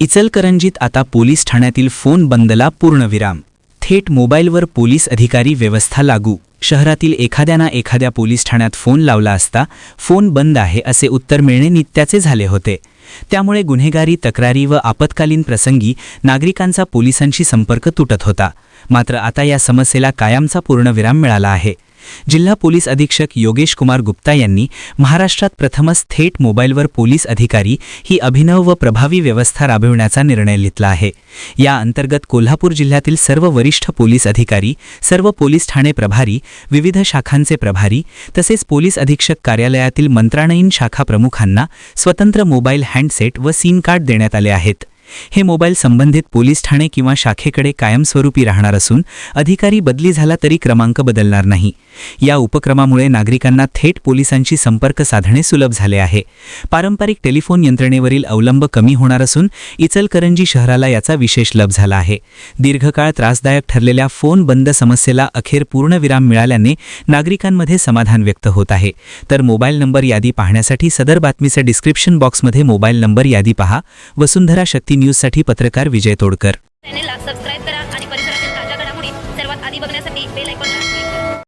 इचलकरंजीत आता पोलीस ठाण्यातील फोन बंदला पूर्णविराम. थेट मोबाईलवर पोलीस अधिकारी व्यवस्था लागू. शहरातील एखाद्याना एखाद्या पोलीस ठाण्यात फोन लावला असता फोन बंद आहे असे उत्तर मिळणे नित्याचे झाले होते. त्यामुळे गुन्हेगारी तक्रारी व आपत्कालीन प्रसंगी नागरिकांचा पोलिसांशी संपर्क तुटत होता. मात्र आता या समस्येला कायमचा पूर्णविराम मिळाला आहे. जिल्हा पोलीस अधीक्षक योगेश कुमार गुप्ता यांनी महाराष्ट्रात प्रथमच थेट मोबाईलवर पोलीस अधिकारी ही अभिनव व प्रभावी व्यवस्था राबविण्याचा निर्णय घेतला आहे. या अंतर्गत कोल्हापूर जिल्ह्यातील सर्व वरिष्ठ पोलीस अधिकारी सर्व पोलीस ठाणे प्रभारी विविध शाखांचे प्रभारी तसेच पोलीस अधीक्षक कार्यालयातील मंत्रालयीन शाखा प्रमुखांना स्वतंत्र मोबाईल हँडसेट व सिम कार्ड देण्यात आले आहेत. हे मोबाईल संबंधित पोलीस ठाणे किंवा शाखेकडे कायमस्वरूपी राहणार असून अधिकारी बदली झाला तरी क्रमांक बदलणार नाही. या उपक्रमामुळे नागरिकांना थेट पोलिसांशी संपर्क साधणे सुलभ झाले आहे. पारंपरिक टेलिफोन यंत्रणेवरील अवलंब कमी होणार असून इचलकरंजी शहराला याचा विशेष लाभ झाला आहे. दीर्घकाळ त्रासदायक ठरलेल्या फोन बंद समस्येला अखेर पूर्णविराम मिळाल्याने नागरिकांमध्ये समाधान व्यक्त होत आहे. तर मोबाईल नंबर यादी पाहण्यासाठी सदर बातमीचे डिस्क्रिप्शन बॉक्समध्ये मोबाईल नंबर यादी पहा. वसुंधरा शक्ती न्यूज न्यूजसाठी पत्रकार विजय तोडकर. चॅनेलला सबस्क्राईब करा आणि परिसरातील ताज्या घडामोडी सर्वात आधी बघण्यासाठी बेल आयकॉन